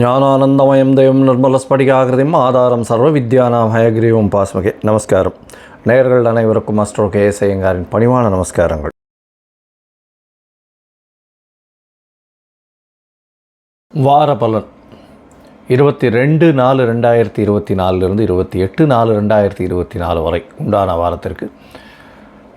ஞானானந்தமயம் தெய்வம் நிர்மலஸ்படிகாகிருதியும் ஆதாரம் சர்வ வித்யானாம் ஹயக்ரீவம் பாஸ்மகே. நமஸ்காரம். நேயர்கள் அனைவருக்கும் அஸ்ட்ரோ கே எஸ் ஐயங்காரின் பணிவான நமஸ்காரங்கள். வார பலன் இருபத்தி ரெண்டு நாலு ரெண்டாயிரத்தி இருபத்தி நாலுலேருந்து இருபத்தி எட்டு நாலு ரெண்டாயிரத்தி இருபத்தி நாலு வரை உண்டான வாரத்திற்கு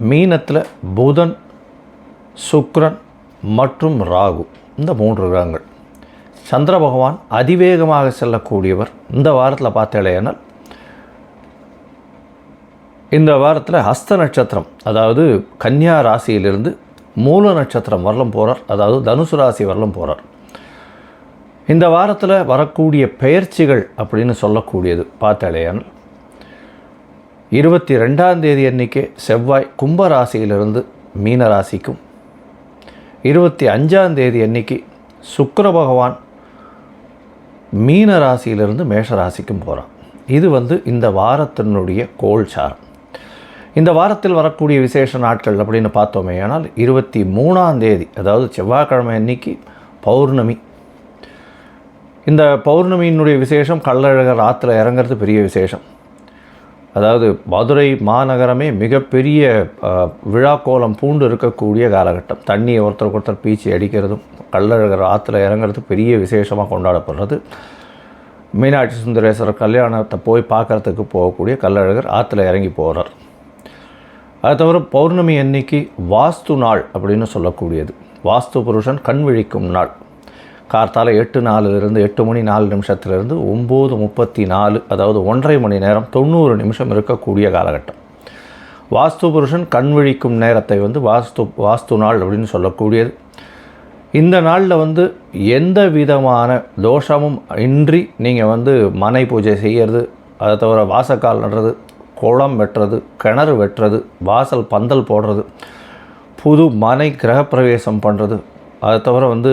மீனத்தில் புதன் சுக்ரன் மற்றும் ராகு. இந்த மூன்று கிரகங்கள். சந்திர பகவான் அதிவேகமாக செல்லக்கூடியவர். இந்த வாரத்தில் பார்த்தேனால் இந்த வாரத்தில் ஹஸ்த நட்சத்திரம் அதாவது கன்னியா ராசியிலிருந்து மூல நட்சத்திரம் வரலும் போகிறார் அதாவது தனுசு ராசி வரலும் போகிறார் இந்த வாரத்தில் வரக்கூடிய பெயர்ச்சிகள் அப்படின்னு சொல்லக்கூடியது. பார்த்தேலையானால் இருபத்தி ரெண்டாம் தேதி அன்றைக்கே செவ்வாய் கும்பராசியிலிருந்து மீனராசிக்கும். மீன ராசிக்கும் இருபத்தி அஞ்சாம் தேதி அன்னைக்கு சுக்கர பகவான் மீன ராசியிலிருந்து மேஷ ராசிக்கும் போகிறான் இது வந்து இந்த வாரத்தினுடைய கோல்சாரம். இந்த வாரத்தில் வரக்கூடிய விசேஷ நாட்கள் அப்படின்னு பார்த்தோமே ஆனால் இருபத்தி மூணாம் தேதி அதாவது செவ்வாய்க்கிழமை அன்னைக்கு பௌர்ணமி. இந்த பௌர்ணமியினுடைய விசேஷம் கள்ளழகர் ஆற்றுல இறங்குறது பெரிய விசேஷம். அதாவது மதுரை மாநகரமே மிகப்பெரிய விழாக்கோலம் பூண்டு இருக்கக்கூடிய காலகட்டம். தண்ணியை ஒருத்தருக்கு ஒருத்தர் பீச்சி அடிக்கிறதும் கள்ளழகர் ஆற்றுல இறங்குறது பெரிய விசேஷமாக கொண்டாடப்படுறது. மீனாட்சி சுந்தரேஸ்வரர் கல்யாணத்தை போய் பார்க்குறதுக்கு போகக்கூடிய கள்ளழகர் ஆற்றுல இறங்கி போகிறார் அது தவிர பௌர்ணமி அன்னைக்கு வாஸ்து நாள் அப்படின்னு சொல்லக்கூடியது. வாஸ்து புருஷன் கண் விழிக்கும் நாள். கார்த்தால எட்டு நாலுலேருந்து எட்டு மணி நாலு நிமிஷத்துலேருந்து ஒம்பது முப்பத்தி நாலு அதாவது ஒன்றரை மணி நேரம் தொண்ணூறு நிமிஷம் இருக்கக்கூடிய காலகட்டம். வாஸ்து புருஷன் கண் விழிக்கும் நேரத்தை வந்து வாஸ்து வாஸ்து நாள் அப்படின்னு சொல்லக்கூடியது. இந்த நாளில் வந்து எந்த விதமான தோஷமும் இன்றி நீங்கள் வந்து மனை பூஜை செய்கிறது அதை தவிர வாசக்கால் நடுறது குளம் வெட்டுறது கிணறு வெட்டுறது வாசல் பந்தல் போடுறது புது மனை கிரகப்பிரவேசம் பண்ணுறது அதை தவிர வந்து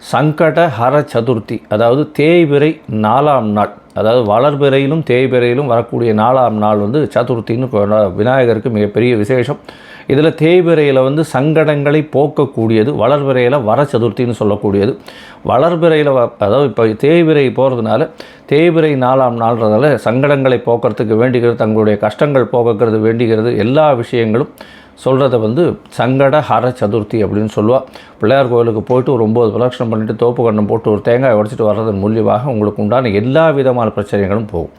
சங்கட ஹர சதுர்த்தி அதாவது தேய்பிறை நாலாம் நாள் அதாவது வளர்பிறையிலும் தேய்பிறையிலும் வரக்கூடிய நாலாம் நாள் வந்து சதுர்த்தின்னு விநாயகருக்கு மிகப்பெரிய விசேஷம். இதில் தேய்பிறையில் வந்து சங்கடங்களை போக்கக்கூடியது வளர்பிறையில் வர சதுர்த்தின்னு சொல்லக்கூடியது. வளர்பிறையில் வ- அதாவது இப்போ தேய்பிறை போகிறதுனால தேய்பிறை நாலாம் நாள்ன்றதால சங்கடங்களை போக்குறதுக்கு வேண்டிக்கிறது தங்களுடைய கஷ்டங்கள் போக்குறது வேண்டிக்கிறது எல்லா விஷயங்களும் சொல்கிறத வந்து சங்கட ஹர சதுர்த்தி அப்படின்னு சொல்லுவாள் பிள்ளையார் கோயிலுக்கு போயிட்டு ஒரு ஒம்பது பிரதட்சணம் பண்ணிவிட்டு தோப்பு கண்ணம் போட்டு ஒரு தேங்காய் உடைச்சிட்டு வர்றதன் மூலியமாக உங்களுக்கு உண்டான எல்லா விதமான பிரச்சனைகளும் போகும்.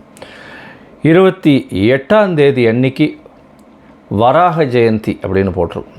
இருபத்தி எட்டாம் தேதி அன்னைக்கு வராக ஜெயந்தி அப்படின்னு போட்டிருக்கும்.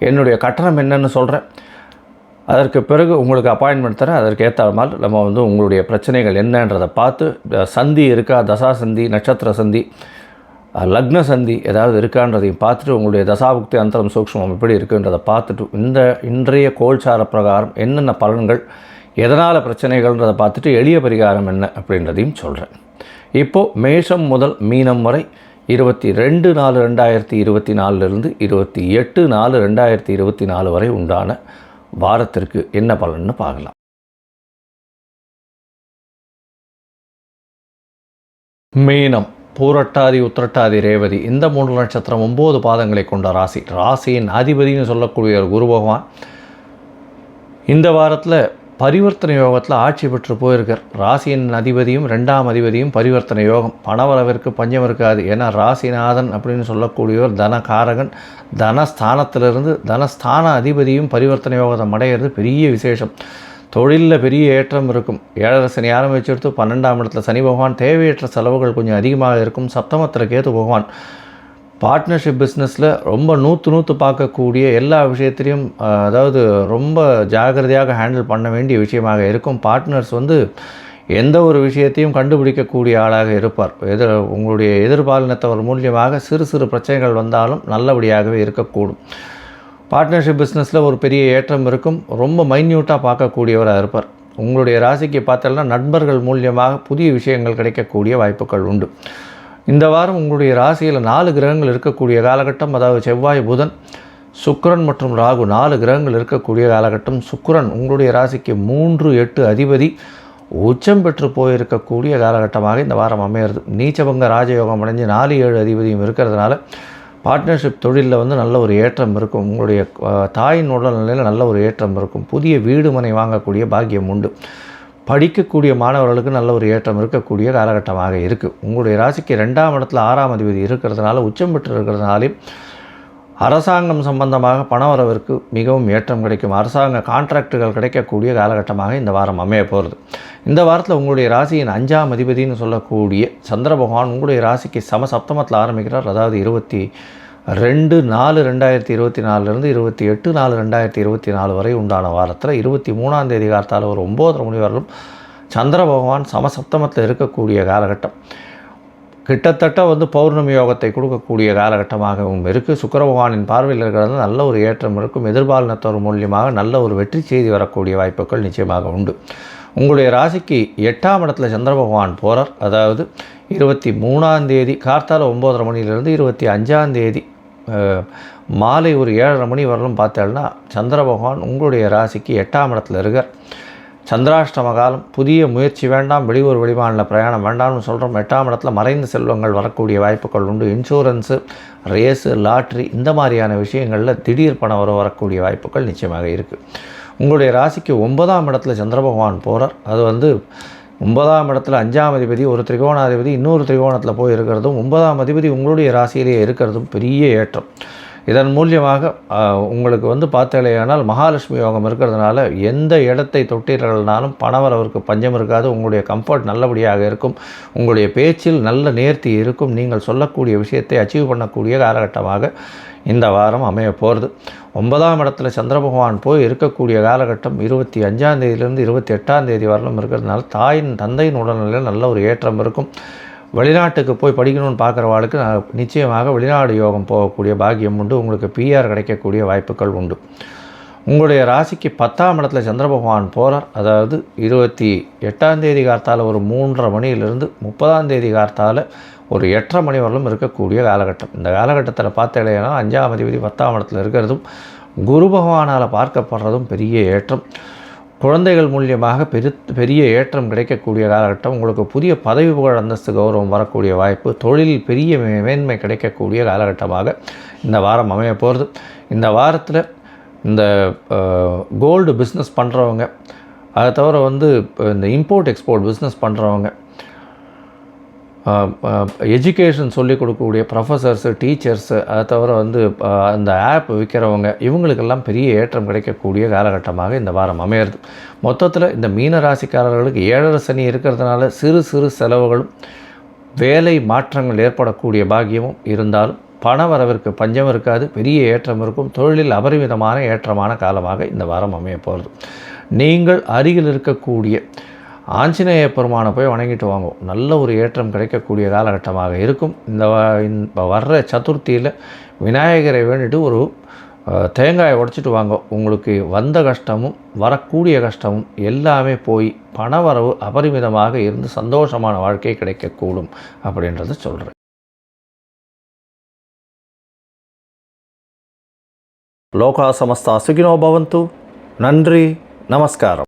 என்னுடைய கட்டணம் என்னன்னு சொல்கிறேன் அதற்கு பிறகு உங்களுக்கு அப்பாயின்மெண்ட் தரேன். அதற்கு ஏற்ற மாதிரி நம்ம வந்து உங்களுடைய பிரச்சனைகள் என்னன்றதை பார்த்து சந்தி இருக்கா தசா சந்தி நட்சத்திர சந்தி லக்ன சந்தி ஏதாவது இருக்கான்றதையும் பார்த்துட்டு உங்களுடைய தசாபுக்தி அந்தரம் சூக்ஷ்மம் எப்படி இருக்குன்றதை பார்த்துட்டு இந்த இன்றைய கோல்சார பிரகாரம் என்னென்ன பலன்கள் எதனால் பிரச்சனைகள்ன்றதை பார்த்துட்டு எளிய பரிகாரம் என்ன அப்படின்றதையும் சொல்கிறேன் இப்போது மேஷம் முதல் மீனம் வரை இருபத்தி ரெண்டு நாலு ரெண்டாயிரத்தி இருபத்தி நாலுலேருந்து இருபத்தி எட்டு நாலு ரெண்டாயிரத்தி இருபத்தி நாலு வரை உண்டான வாரத்திற்கு என்ன பலன்னு பார்க்கலாம். மீனம் பூரட்டாதி உத்திரட்டாதி ரேவதி இந்த மூன்று நட்சத்திரம் ஒம்பது பாதங்களை கொண்ட ராசி. ராசியின் அதிபதினு சொல்லக்கூடிய ஒரு குரு பகவான் இந்த வாரத்தில் பரிவர்த்தனை யோகத்தில் ஆட்சி பெற்று போயிருக்கார். ராசியின் அதிபதியும் ரெண்டாம் அதிபதியும் பரிவர்த்தனை யோகம். பணவரவிற்கு பஞ்சம் இருக்காது. ஏன்னா ராசிநாதன் அப்படின்னு சொல்லக்கூடியவர் தனகாரகன். தனஸ்தானத்திலிருந்து தனஸ்தான அதிபதியும் பரிவர்த்தனை யோகத்தை அடையிறது பெரிய விசேஷம். தொழிலில் பெரிய ஏற்றம் இருக்கும். ஏழரை சனி ஆரம்பிச்செடுத்து பன்னெண்டாம் இடத்துல சனி பகவான் தேவையற்ற செலவுகள் கொஞ்சம் அதிகமாக இருக்கும். சப்தமத்தில் கேது பகவான். பார்ட்னர்ஷிப் பிஸ்னஸில் ரொம்ப நூற்று நூற்று பார்க்கக்கூடிய எல்லா விஷயத்திலையும் அதாவது ரொம்ப ஜாகிரதையாக ஹேண்டில் பண்ண வேண்டிய விஷயமாக இருக்கும். பார்ட்னர்ஸ் வந்து எந்த ஒரு விஷயத்தையும் கண்டுபிடிக்கக்கூடிய ஆளாக இருப்பார். எதிர் உங்களுடைய எதிர்பாலினத்தவர் மூலியமாக சிறு சிறு பிரச்சனைகள் வந்தாலும் நல்லபடியாகவே இருக்கக்கூடும். பார்ட்னர்ஷிப் பிஸ்னஸில் ஒரு பெரிய ஏற்றம் இருக்கும். ரொம்ப மைன்யூட்டாக பார்க்கக்கூடியவராக இருப்பார். உங்களுடைய ராசிக்கு பார்த்தோம்னா நண்பர்கள் மூலியமாக புதிய விஷயங்கள் கிடைக்கக்கூடிய வாய்ப்புகள் உண்டு. இந்த வாரம் உங்களுடைய ராசியில் நாலு கிரகங்கள் இருக்கக்கூடிய காலகட்டம் அதாவது செவ்வாய் புதன் சுக்கரன் மற்றும் ராகு நாலு கிரகங்கள் இருக்கக்கூடிய காலகட்டம். சுக்கரன் உங்களுடைய ராசிக்கு மூன்று எட்டு அதிபதி உச்சம் பெற்று போயிருக்கக்கூடிய காலகட்டமாக இந்த வாரம் அமையிறது. நீச்சபங்க ராஜயோகம் அடைஞ்சு நாலு ஏழு அதிபதியும் இருக்கிறதுனால பார்ட்னர்ஷிப் தொழிலில் வந்து நல்ல ஒரு ஏற்றம் இருக்கும். உங்களுடைய தாயின் உடல்நிலையில் நல்ல ஒரு ஏற்றம் இருக்கும். புதிய வீடு மனை வாங்கக்கூடிய பாக்கியம் உண்டு. படிக்கக்கூடிய மாணவர்களுக்கு நல்ல ஒரு ஏற்றம் இருக்கக்கூடிய காலகட்டமாக இருக்குது உங்களுடைய ராசிக்கு ரெண்டாம் இடத்துல ஆறாம் அதிபதி இருக்கிறதுனால உச்சம் பெற்று இருக்கிறதுனாலே அரசாங்கம் சம்பந்தமாக பணவரவிற்கு மிகவும் ஏற்றம் கிடைக்கும். அரசாங்க கான்ட்ராக்டுகள் கிடைக்கக்கூடிய காலகட்டமாக இந்த வாரம் அமைய போகிறது இந்த வாரத்தில் உங்களுடைய ராசியின் அஞ்சாம் அதிபதினு சொல்லக்கூடிய சந்திர பகவான் உங்களுடைய ராசிக்கு சம சப்தமத்தில் ஆரம்பிக்கிறார். அதாவது இருபத்தி ரெண்டு நாலு ரெண்டாயிரத்தி இருபத்தி நாலுலேருந்து இருபத்தி எட்டு நாலு ரெண்டாயிரத்தி இருபத்தி நாலு வரை உண்டான வாரத்தில் இருபத்தி மூணாம் தேதி காலத்தால் ஒரு ஒம்போதரை மணி வரலும் சந்திர பகவான் சமசப்தமத்தில் இருக்கக்கூடிய காலகட்டம். கிட்டத்தட்ட வந்து பௌர்ணமி யோகத்தை கொடுக்கக்கூடிய காலகட்டமாகவும் இருக்குது சுக்கர பகவானின் பார்வையில் இருக்கிறது நல்ல ஒரு ஏற்றம் இருக்கும். எதிர்பாலினத்தோர் மூலியமாக நல்ல ஒரு வெற்றி செய்தி வரக்கூடிய வாய்ப்புகள் நிச்சயமாக உண்டு. உங்களுடைய ராசிக்கு எட்டாம் இடத்துல சந்திர பகவான் போகிறார் அதாவது இருபத்தி மூணாந்தேதி கார்த்தால ஒம்போதரை மணியிலிருந்து இருபத்தி அஞ்சாந்தேதி மாலை ஒரு ஏழரை மணி வரலும் பார்த்தேன்னா சந்திர பகவான் உங்களுடைய ராசிக்கு எட்டாம் இடத்துல இருக்கார். சந்திராஷ்டம காலம் புதிய முயற்சி வேண்டாம் வெளியூர் வெளிமாநில பிரயாணம் வேண்டாம்னு சொல்கிறோம் எட்டாம் இடத்துல மறைந்த செல்வங்கள் வரக்கூடிய வாய்ப்புகள் உண்டு. இன்சூரன்ஸு ரேஸு லாட்ரி இந்த மாதிரியான விஷயங்களில் திடீர் பணம் வர வரக்கூடிய வாய்ப்புகள் நிச்சயமாக இருக்குது உங்களுடைய ராசிக்கு ஒன்பதாம் இடத்துல சந்திர பகவான் போகிறார் அது வந்து ஒன்பதாம் இடத்துல அஞ்சாம் அதிபதி ஒரு திரிகோணாதிபதி இன்னொரு திரிகோணத்தில் போய் இருக்கிறதும் ஒன்பதாம் அதிபதி உங்களுடைய ராசியிலேயே இருக்கிறதும் பெரிய ஏற்றம். இதன் மூலியமாக உங்களுக்கு வந்து பார்த்தாலேயானால் மகாலட்சுமி யோகம் இருக்கிறதுனால எந்த இடத்தை தொட்டீர்கள்னாலும் பணவரவிற்கு பஞ்சம் இருக்காது உங்களுடைய கம்ஃபர்ட் நல்லபடியாக இருக்கும் உங்களுடைய பேச்சில் நல்ல நேர்த்தி இருக்கும் நீங்கள் சொல்லக்கூடிய விஷயத்தை அச்சீவ் பண்ணக்கூடிய காலகட்டமாக இந்த வாரம் அமைய போகிறது. ஒன்பதாம் இடத்துல சந்திர பகவான் போய் இருக்கக்கூடிய காலகட்டம் இருபத்தி அஞ்சாம் தேதியிலிருந்து இருபத்தி எட்டாம் தேதி வரலும் இருக்கிறதுனால தாயின் தந்தையின் உடல்நிலையில் நல்ல ஒரு ஏற்றம் இருக்கும். வெளிநாட்டுக்கு போய் படிக்கணும்னு பார்க்குறவாளுக்கு நான் நிச்சயமாக வெளிநாடு யோகம் போகக்கூடிய பாக்கியம் உண்டு. உங்களுக்கு பிஆர் கிடைக்கக்கூடிய வாய்ப்புகள் உண்டு. உங்களுடைய ராசிக்கு பத்தாம் இடத்துல சந்திர பகவான் போகிறார் அதாவது இருபத்தி எட்டாம் தேதி கார்த்தால ஒரு மூன்றரை மணியிலிருந்து முப்பதாம் தேதி கார்த்தால ஒரு எட்டரை மணி வரலும் இருக்கக்கூடிய காலகட்டம். இந்த காலகட்டத்தில் பார்த்தீங்கன்னா அஞ்சாம் அதிபதி பத்தாம் இடத்துல இருக்கிறதும் குரு பகவானால் பார்க்கப்படுறதும் பெரிய ஏற்றம். குழந்தைகள் மூலியமாக பெரு பெரிய ஏற்றம் கிடைக்கக்கூடிய காலகட்டம் உங்களுக்கு புதிய பதவி புகழ் அந்தஸ்து கௌரவம் வரக்கூடிய வாய்ப்பு தொழிலில் பெரிய மேன்மை கிடைக்கக்கூடிய காலகட்டமாக இந்த வாரம் அமைய போகிறது இந்த வாரத்தில் இந்த கோல்டு பிஸ்னஸ் பண்ணுறவங்க அதை தவிர வந்து இந்த இம்போர்ட் எக்ஸ்போர்ட் பிஸ்னஸ் பண்ணுறவங்க எஜுகேஷன் சொல்லிக் கொடுக்கக்கூடிய ப்ரொஃபஸர்ஸு டீச்சர்ஸு அதை தவிர வந்து அந்த ஆப் விற்கிறவங்க இவங்களுக்கெல்லாம் பெரிய ஏற்றம் கிடைக்கக்கூடிய காலகட்டமாக இந்த வாரம் அமையிறது. மொத்தத்தில் இந்த மீன ராசிக்காரர்களுக்கு ஏழரை சனி இருக்கிறதுனால சிறு சிறு செலவுகளும் வேலை மாற்றங்கள் ஏற்படக்கூடிய பாக்கியமும் இருந்தாலும் பண வரவிற்கு பஞ்சம் இருக்காது பெரிய ஏற்றம் இருக்கும் தொழிலில் அபரிமிதமான ஏற்றமான காலமாக இந்த வாரம் அமைய போகிறது நீங்கள் அருகில் இருக்கக்கூடிய ஆஞ்சநேய பெருமானை போய் வணங்கிட்டு வாங்கும் நல்ல ஒரு ஏற்றம் கிடைக்கக்கூடிய காலகட்டமாக இருக்கும். இந்த வ- வர்ற சதுர்த்தியில் விநாயகரை வேண்டிட்டு ஒரு தேங்காயை உடைச்சிட்டு வாங்க. உங்களுக்கு வந்த கஷ்டமும் வரக்கூடிய கஷ்டமும் எல்லாமே போய் பணவரவு அபரிமிதமாக இருந்து சந்தோஷமான வாழ்க்கை கிடைக்கக்கூடும் அப்படின்றத சொல்கிறேன் லோகா சமஸ்தா சுகினோ பவந்து. நன்றி நமஸ்காரம்.